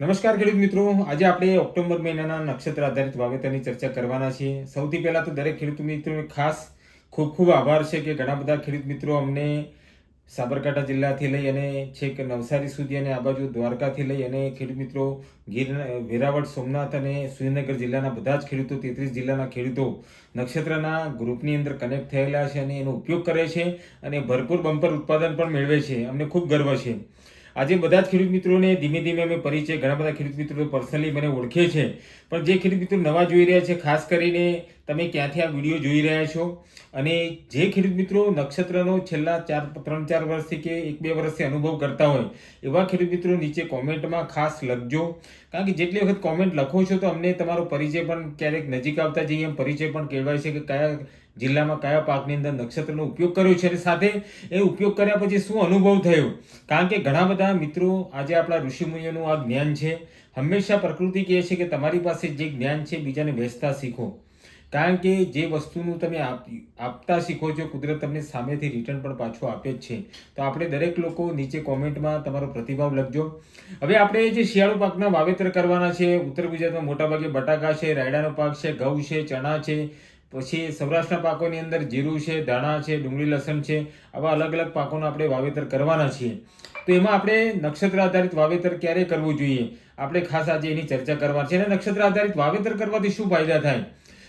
નમસ્કાર ખેડૂત મિત્રો. આજે આપણે ઓક્ટોબર મહિનાના નક્ષત્ર આધારિત વાવેતરની ચર્ચા કરવાના છીએ. સૌથી પહેલાં તો દરેક ખેડૂત મિત્રોને ખાસ ખૂબ ખૂબ આભાર છે કે ઘણા બધા ખેડૂત મિત્રો અમને સાબરકાંઠા જિલ્લાથી લઈ અને છેક નવસારી સુધી અને આ બાજુ દ્વારકાથી લઈ અને ખેડૂત મિત્રો ગીર, વેરાવળ, સોમનાથ અને સુરેન્દ્રનગર જિલ્લાના બધા જ ખેડૂતો, તેત્રીસ જિલ્લાના ખેડૂતો નક્ષત્રના ગ્રુપની અંદર કનેક્ટ થયેલા છે અને એનો ઉપયોગ કરે છે અને ભરપૂર બમ્પર ઉત્પાદન પણ મેળવે છે. અમને ખૂબ ગર્વ છે. આજે બધા જ ખેડૂત મિત્રોને ધીમે ધીમે અમે પરિચય, ઘણા બધા ખેડૂત મિત્રો પર્સનલી મને ઓળખે છે. પણ જે ખેડૂત મિત્રો નવા જોઈ રહ્યા છે, ખાસ કરીને તમે ક્યાંથી આ વીડિયો જોઈ રહ્યા છો અને જે ખેડૂત મિત્રો નક્ષત્રનો છેલ્લા ચાર, ત્રણ, ચાર વર્ષથી કે એક, બે વર્ષથી અનુભવ કરતા હોય, એવા ખેડૂત મિત્રો નીચે કોમેન્ટમાં ખાસ લખજો. કારણ કે જેટલી વખત કોમેન્ટ લખો છો તો અમને તમારો પરિચય પણ ક્યારેક નજીક આવતા જઈએ, એમ પરિચય પણ કહેવાય છે કે કયા જિલ્લામાં કયા પાકની અંદર નક્ષત્રનો ઉપયોગ કર્યો છે અને સાથે એ ઉપયોગ કર્યા પછી શું અનુભવ થયો? કારણ કે ઘણા બધા મિત્રો આજે આપણા ઋષિમુનિઓનું આ જ્ઞાન છે. હંમેશા પ્રકૃતિ કહે છે કે તમારી પાસે જે જ્ઞાન છે બીજાને વહેંચતા શીખો. કારણ કે જે વસ્તુનું તમે આપતા શીખો છો, કુદરત તમને સામેથી રિટર્ન પણ પાછું આપે જ છે. તો આપણે દરેક લોકો નીચે કોમેન્ટમાં તમારો પ્રતિભાવ લખજો. હવે આપણે જે શિયાળુ પાકના વાવેતર કરવાના છે, ઉત્તર ગુજરાતમાં મોટાભાગે બટાકા છે, રાયડાનો પાક છે, ઘઉં છે, ચણા છે પછી સૌરાષ્ટ્રના પાકોની અંદર જીરું છે, ધાણા છે, ડુંગળી, લસણ છે, આવા અલગ અલગ પાકોનું આપણે વાવેતર કરવાના છીએ. તો એમાં આપણે નક્ષત્ર આધારિત વાવેતર ક્યારે કરવું જોઈએ? આપણે ખાસ આજે એની ચર્ચા કરવાની છે. અને નક્ષત્ર આધારિત વાવેતર કરવાથી શું ફાયદા થાય?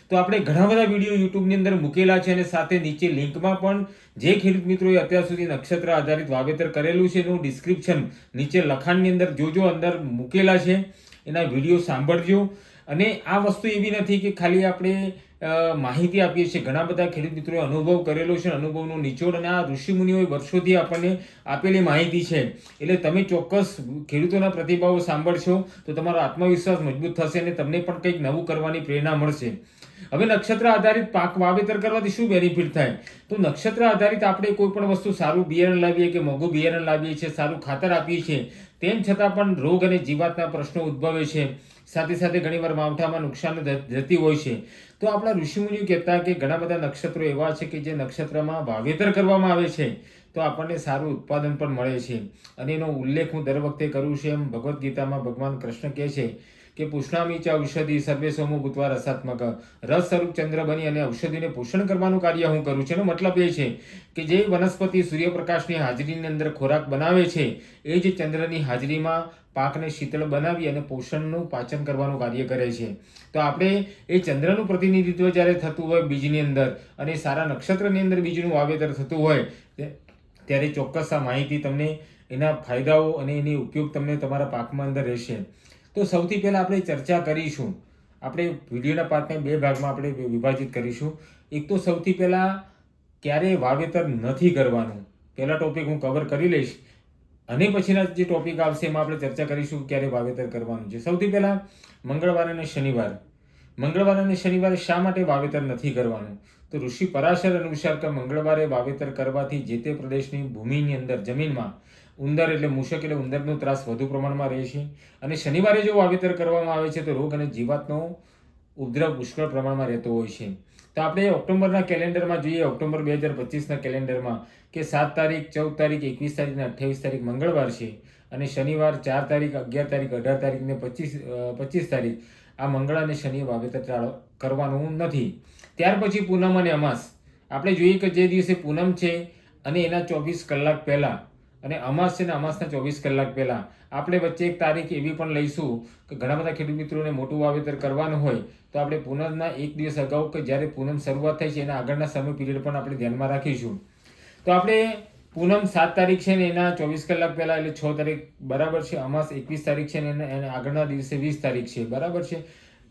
તો આપણે ઘણા બધા વીડિયો યુટ્યુબની અંદર મૂકેલા છે અને સાથે નીચે લિંકમાં પણ જે ખેડૂત મિત્રોએ અત્યાર સુધી નક્ષત્ર આધારિત વાવેતર કરેલું છે એનું ડિસ્ક્રિપ્શન નીચે લખાણની અંદર જોજો, અંદર મૂકેલા છે. એના વીડિયો સાંભળજો. અને આ વસ્તુ એવી નથી કે ખાલી આપણે માહિતી આપીએ છીએ. ઘણા બધા ખેડૂત મિત્રોએ અનુભવ કરેલો છે અનુભવનો નિચોડ અને આ ઋષિમુનિઓએ વર્ષોથી આપણને આપેલી માહિતી છે. એટલે તમે ચોક્કસ ખેડૂતોના પ્રતિભાવો સાંભળશો તો તમારો આત્મવિશ્વાસ મજબૂત થશે અને તમને પણ કંઈક નવું કરવાની પ્રેરણા મળશે. હવે નક્ષત્ર આધારિત પાક વાવેતર કરવાથી શું બેનિફિટ થાય? તો નક્ષત્ર આધારિત આપણે કોઈ પણ વસ્તુ સારું બિયારણ લાવીએ કે મોંઘું બિયારણ લાવીએ છીએ, સારું ખાતર આપીએ છીએ, તેમ છતાં પણ રોગ અને જીવાતના પ્રશ્નો ઉદ્ભવે છે. સાથે સાથે ઘણીવાર માવઠામાં નુકસાન જતી હોય છે. તો આપણા ઋષિમુનિઓ કહેતા કે ઘણા બધા નક્ષત્રો એવા છે કે જે નક્ષત્રમાં વાવેતર કરવામાં આવે છે, તો આપણને સારું ઉત્પાદન પણ મળે છે. અને એનો ઉલ્લેખ હું દર વખતે કરું છું એમ ભગવદ્ ગીતામાં ભગવાન કૃષ્ણ કહે છે કે પુષ્ણામી ચા ઔષધિ સર્વે સોમો ભૂતવા રસાત્મક. રસ સ્વરૂપ ચંદ્ર બની અને ઔષધિને પોષણ કરવાનું કાર્ય હું કરું છું. એનો મતલબ એ છે કે જે વનસ્પતિ સૂર્યપ્રકાશની હાજરીની અંદર ખોરાક બનાવે છે, એ જ ચંદ્રની હાજરીમાં પાકને શીતળ બનાવી અને પોષણનું પાચન કરવાનું કાર્ય કરે છે. તો આપણે એ ચંદ્રનું પ્રતિનિધિત્વ જ્યારે થતું હોય બીજની અંદર અને સારા નક્ષત્રની અંદર બીજનું વાવેતર થતું હોય ત્યારે ચોક્કસ આ માહિતી તમને એના ફાયદાઓ અને એની ઉપયોગ તમને તમારા પાકમાં અંદર રહેશે. તો સૌથી પહેલાં આપણે ચર્ચા કરીશું. આપણે વિડીયોના પાર્ટને બે ભાગમાં આપણે વિભાજિત કરીશું. એક તો સૌથી પહેલાં ક્યારે વાવેતર નથી કરવાનું? પહેલા ટોપિક હું કવર કરી લઈશ. અને પછીના જે ટોપિક આવશે એમાં આપણે ચર્ચા કરીશું ક્યારે વાવેતર કરવાનું છે. સૌથી પહેલાં મંગળવાર અને શનિવાર. મંગળવાર અને શનિવારે શા માટે વાવેતર નથી કરવાનું? તો ઋષિ પરાશર અનુસાર કે મંગળવારે વાવેતર કરવાથી જે તે પ્રદેશની ભૂમિની અંદર જમીનમાં ઉંદર એટલે મૂષક એટલે ઉંદરનો ત્રાસ વધુ પ્રમાણમાં રહે છે. અને શનિવારે જો વાવેતર કરવામાં આવે છે તો રોગ અને જીવાતનો ઉપદ્રવ પુષ્કળ પ્રમાણમાં રહેતો હોય છે. તો આપણે ઓક્ટોબરના કેલેન્ડરમાં જોઈએ, ઓક્ટોબર બે હજાર પચીસના કેલેન્ડરમાં કે સાત તારીખ, ચૌદ તારીખ, એકવીસ તારીખ અને અઠ્યાવીસ તારીખ મંગળવાર છે. અને શનિવાર ચાર તારીખ, અગિયાર તારીખ, અઢાર તારીખ ને પચીસ પચીસ તારીખ આ મંગળ અને શનિ વાવેતર કરવાનું નથી. ત્યાર પછી પૂનમ અને અમાસ. આપણે જોઈએ કે જે દિવસે પૂનમ છે અને એના ચોવીસ કલાક પહેલાં અને અમાસ છે ને અમાસના ચોવીસ કલાક પહેલાં આપણે વચ્ચે એક તારીખ એવી પણ લઈશું કે ઘણા બધા ખેડૂત મિત્રોને મોટું વાવેતર કરવાનું હોય તો આપણે પૂનમના એક દિવસ અગાઉ કે જ્યારે પૂનમ શરૂઆત થાય છે એના આગળના સમય પીરિયડ પણ આપણે ધ્યાનમાં રાખીશું. તો આપણે પૂનમ સાત તારીખ છે ને એના ચોવીસ કલાક પહેલાં એટલે છ તારીખ બરાબર છે, અમાસ એકવીસ તારીખ છે ને એના આગળના દિવસે વીસ તારીખ છે, બરાબર છે?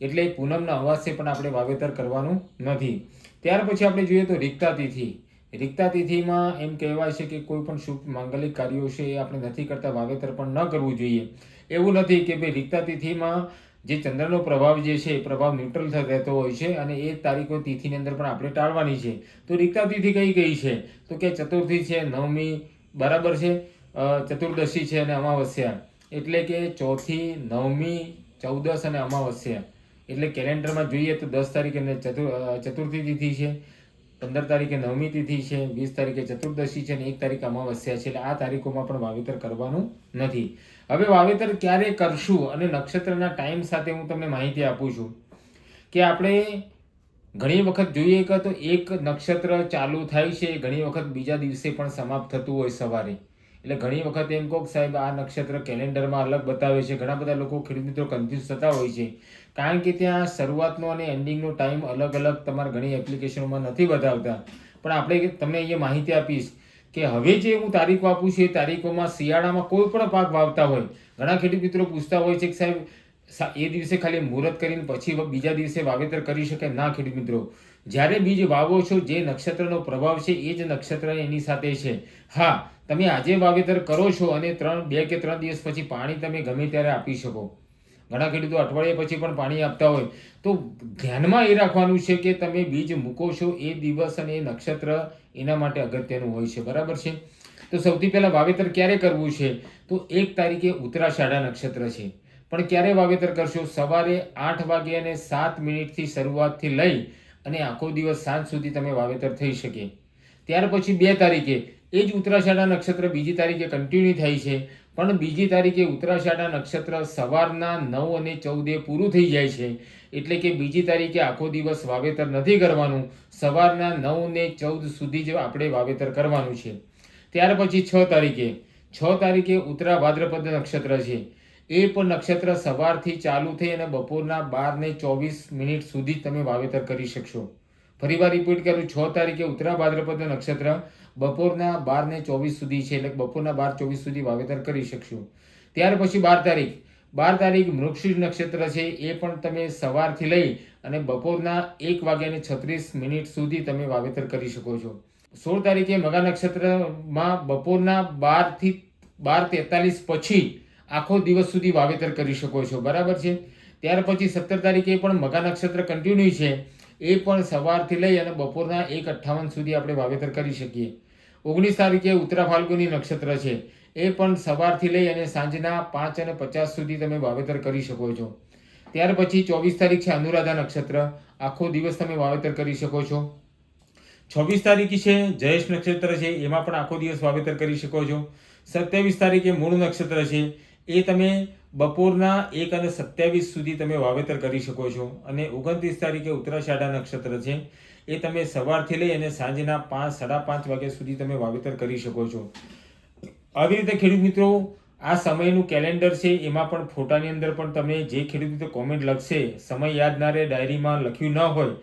એટલે પૂનમના અમાસે પણ આપણે વાવેતર કરવાનું નથી. ત્યાર પછી આપણે જોઈએ તો રિક્તા તિથિ. રિક્તા તિથિમાં એમ કહેવાય છે કે કોઈ પણ શુભ માંગલિક કાર્યો છે એ આપણે નથી કરતા, વાવેતર પણ ન કરવું જોઈએ. એવું નથી કે ભાઈ રિક્તા તિથિમાં જે ચંદ્રનો પ્રભાવ જે છે એ પ્રભાવ ન્યુટ્રલ રહેતો હોય છે અને એ તારીખો તિથિની અંદર પણ આપણે ટાળવાની છે. તો રિક્તા તિથિ કઈ કઈ છે? તો કે ચતુર્થી છે, નવમી બરાબર છે ચતુર્દશી છે અને અમાવસ્યા. એટલે કે ચોથી, નવમી, ચૌદસ અને અમાવસ્યા. એટલે કેલેન્ડરમાં જોઈએ તો દસ તારીખ અને ચતુર ચતુર્થી તિથિ છે. પંદર તારીખે નવમી તિથિ છે, વીસ તારીખે ચતુર્દશી છે અને એક તારીખ અમાવસ્યા છે, એટલે આ તારીખોમાં પણ વાવેતર કરવાનું નથી. હવે વાવેતર ક્યારે કરશું અને નક્ષત્રના ટાઈમ સાથે હું તમને માહિતી આપું છું કે આપણે ઘણી વખત જોઈએ કે તો એક નક્ષત્ર ચાલુ થાય છે, ઘણી વખત બીજા દિવસે પણ સમાપ્ત થતું હોય સવારે. એટલે ઘણી વખત એમ કહો સાહેબ આ નક્ષત્ર કેલેન્ડરમાં અલગ બતાવે છે. ઘણા બધા લોકો ખેડૂત મિત્રો કન્ફ્યુઝ થતા હોય છે. કારણ કે ત્યાં શરૂઆતનો અને એન્ડિંગનો ટાઈમ અલગ અલગ તમારા ઘણી એપ્લિકેશનોમાં નથી બતાવતા. પણ આપણે તમને અહીંયા માહિતી આપીશ કે હવે જે હું તારીખો આપું છું એ તારીખોમાં શિયાળામાં કોઈ પણ પાક વાવતા હોય, ઘણા ખેડૂત મિત્રો પૂછતા હોય છે કે સાહેબ એ દિવસે ખાલી મુહૂર્ત કરીને પછી બીજા દિવસે વાવેતર કરી શકે ના ખેડૂત મિત્રો. જ્યારે બીજ વાવો છો, જે નક્ષત્રનો પ્રભાવ છે, એ જ નક્ષત્ર એની સાથે છે. હા તમે આજે વાવેતર કરો છો અને ત્રણ બે કે ત્રણ દિવસ પછી પાણી તમે ગમે ત્યારે આપી શકો. ઘણા ખેડૂતો અઠવાડિયા પછી પણ પાણી આપતા હોય. તો ધ્યાનમાં એ રાખવાનું છે કે તમે બીજ મૂકો છો એ દિવસ અને એ નક્ષત્ર એના માટે અગત્યનું હોય છે. બરાબર છે? તો સૌથી પહેલાં વાવેતર ક્યારે કરવું છે? તો એક તારીખે ઉત્તરાષાઢા નક્ષત્ર છે. પણ ક્યારે વાવેતર કરશો? સવારે આઠ વાગે અને સાત મિનિટથી શરૂઆતથી લઈ અને આખો દિવસ સાંજ સુધી તમે વાવેતર થઈ શકે. ત્યાર પછી બે તારીખે. એ જ ઉત્તરાષાઢા નક્ષત્ર બીજી તારીખે કન્ટિન્યુ થાય છે. પણ બીજી તારીખે ઉત્તરાષાઢા નક્ષત્ર સવારના નવ અને ચૌદે પૂરું થઈ જાય છે. એટલે કે બીજી તારીખે આખો દિવસ વાવેતર નથી કરવાનું. સવારના નવ ને ચૌદ સુધી જ આપણે વાવેતર કરવાનું છે. ત્યાર પછી છ તારીખે. છ તારીખે ઉત્તરા ભાદ્રપદ નક્ષત્ર છે. એ પણ નક્ષત્ર સવારથી ચાલુ થઈ અને બપોરના બાર ને ચોવીસ મિનિટ સુધી તમે વાવેતર કરી શકશો. ફરીવાર રિપીટ કરું, છ તારીખે ઉત્તરા ભાદ્રપદ નક્ષત્ર, બપોરના બાર ને ચોવીસ સુધી છે, એટલે બપોરના બાર ચોવીસ સુધી વાવેતર કરી શકશું. ત્યાર પછી બાર તારીખ. બાર તારીખ મૃગશીર નક્ષત્ર છે, એ પણ તમે સવારથી લઈ અને બપોરના એક વાગ્યાને છત્રીસ મિનિટ સુધી તમે વાવેતર કરી શકો છો. સોળ તારીખે મગા નક્ષત્રમાં બપોરના બારથી, બાર તેતાલીસ પછી આખો દિવસ સુધી વાવેતર કરી શકો છો. બરાબર છે? ત્યાર પછી સત્તર તારીખે પણ મગા નક્ષત્ર કન્ટિન્યુ છે. એ પણ સવારથી લઈ અને બપોરના એક અઠ્ઠાવન સુધી આપણે વાવેતર કરી શકીએ. ઓગણીસ તારીખે ઉત્તરા ફાલ્ગુની નક્ષત્ર છે. એ પણ સવારથી લઈ અને સાંજના પાંચ અને પચાસ સુધી તમે વાવેતર કરી શકો છો. ત્યાર પછી ચોવીસ તારીખ છે અનુરાધા નક્ષત્ર. આખો દિવસ તમે વાવેતર કરી શકો છો. છવ્વીસ તારીખ છે જયેશ નક્ષત્ર છે. એમાં પણ આખો દિવસ વાવેતર કરી શકો છો. સત્યાવીસ તારીખે મૂળ નક્ષત્ર છે. એ તમે બપોરના એક અને સત્યાવીસ સુધી તમે વાવેતર કરી શકો છો અને ઓગણત્રીસ તારીખે ઉત્તરાષાઢા નક્ષત્ર છે, એ તમે સવારથી લઈ અને સાંજના પાંચ, સાડા પાંચ વાગ્યા સુધી તમે વાવેતર કરી શકો છો. આવી રીતે ખેડૂત મિત્રો, આ સમયનું કેલેન્ડર છે, એમાં પણ ફોટાની અંદર પણ તમે જે ખેડૂત મિત્રો કોમેન્ટ લખશે, સમય યાદ ના રહે, ડાયરીમાં લખ્યું ન હોય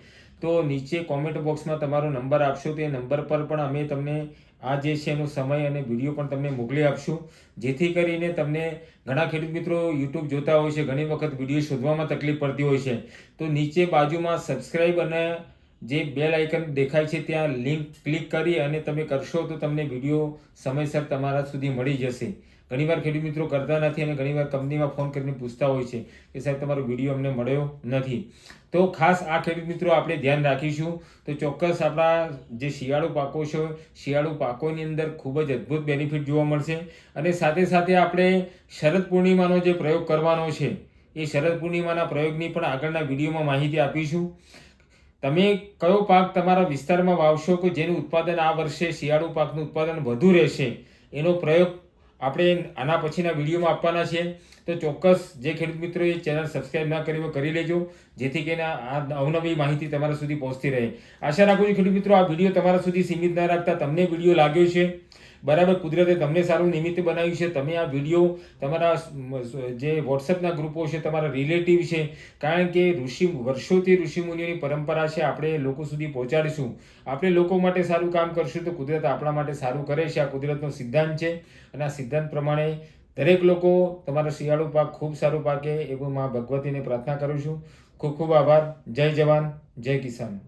તો નીચે કોમેન્ટ બોક્સમાં તમારો નંબર આપશો. તો નંબર પર પણ અમે તમને આ જે છે એનો સમય અને વીડિયો પણ તમને મોકલી આપશું. જેથી કરીને તમને ઘણા ખેડૂત મિત્રો યુટ્યુબ જોતા હોય છે, ઘણી વખત વીડિયો શોધવામાં તકલીફ પડતી હોય છે. તો નીચે બાજુમાં સબસ્ક્રાઈબ અને જે બેલ આઇકન દેખાય છે ત્યાં લિંક ક્લિક કરી અને તમે કરશો તો તમને વીડિયો સમયસર તમારા સુધી મળી જશે. ઘણીવાર ખેડૂત મિત્રો કરતા નથી અને ઘણીવાર કંપનીમાં ફોન કરીને પૂછતા હોય છે કે સાહેબ તમારો વીડિયો અમને મળ્યો નથી. તો ખાસ આ ખેડૂત મિત્રો આપણે ધ્યાન રાખીશું. તો ચોક્કસ આપણા જે શિયાળુ પાકો છે, શિયાળુ પાકોની અંદર ખૂબ જ અદ્ભુત બેનિફિટ જોવા મળશે. અને સાથે સાથે આપણે શરદ પૂર્ણિમાનો જે પ્રયોગ કરવાનો છે, એ શરદ પૂર્ણિમાના પ્રયોગની પણ આગળના વિડીયોમાં માહિતી આપીશું. તમે કયો પાક તમારા વિસ્તારમાં વાવશો કે જેનું ઉત્પાદન આ વર્ષે શિયાળુ પાકનું ઉત્પાદન વધુ રહેશે? એનો પ્રયોગ આપણે આના પછીના વિડીયોમાં આપવાના છે. તો ચોક્કસ જે ખેડૂત મિત્રો એ ચેનલ સબસ્ક્રાઇબ ના કરી કરી લેજો, જેથી કરીને આ અવનવી માહિતી તમારા સુધી પહોંચતી રહે. આશા રાખું છું ખેડૂત મિત્રો, આ વીડિયો તમારા સુધી સીમિત ના રાખતા તમને વીડિયો લાગ્યો છે બરાબર, કુદરતે તમને સારું નિમિત્ત બનાવ્યું છે. તમે આ વીડિયો, તમારા જે વોટ્સએપના ગ્રુપો છે, તમારા રિલેટિવ છે, કારણ કે ઋષિ, વર્ષોથી ઋષિમુનિઓની પરંપરા છે, આપણે લોકો સુધી પહોંચાડીશું. આપણે લોકો માટે સારું કામ કરશું તો કુદરત આપણા માટે સારું કરે છે. આ કુદરતનો સિદ્ધાંત છે અને આ સિદ્ધાંત પ્રમાણે દરેક લોકો તમારો શિયાળુ પાક ખૂબ સારું પાકે એવું મા ભગવતીને પ્રાર્થના કરું છું. ખૂબ ખૂબ આભાર. જય જવાન. જય કિસાન.